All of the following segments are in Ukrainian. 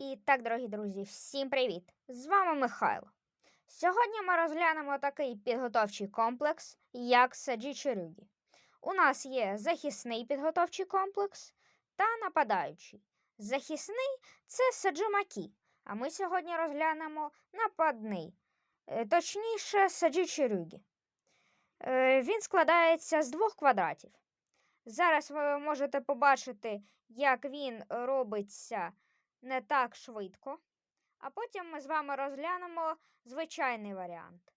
І так, дорогі друзі, всім привіт! З вами Михайло. Сьогодні ми розглянемо такий підготовчий комплекс, як Саджі-Чирюгі. У нас є захисний підготовчий комплекс та нападаючий. Захисний це Саджимакі, а ми сьогодні розглянемо нападний, е, точніше, Саджі-Чирюгі. Е, Він складається з двох квадратів. Зараз ви можете побачити, як він робиться не так швидко. А потім ми з вами розглянемо звичайний варіант.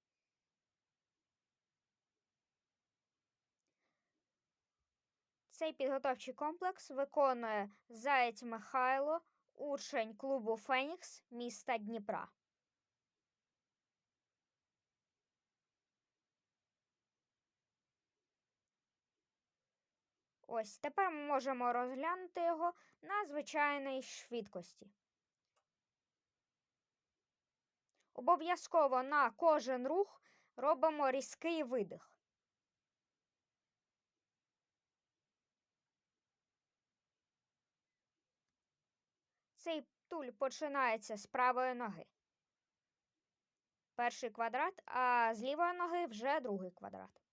Цей підготовчий комплекс виконує Заєць Михайло, учень клубу Фенікс міста Дніпра. Ось тепер ми можемо розглянути його на звичайній швидкості. Обов'язково на кожен рух робимо різкий видих. Цей туль починається з правої ноги. Перший квадрат, а з лівої ноги вже другий квадрат.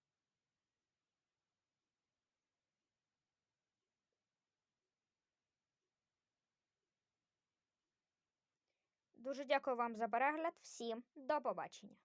Дуже дякую вам за перегляд. Всім до побачення.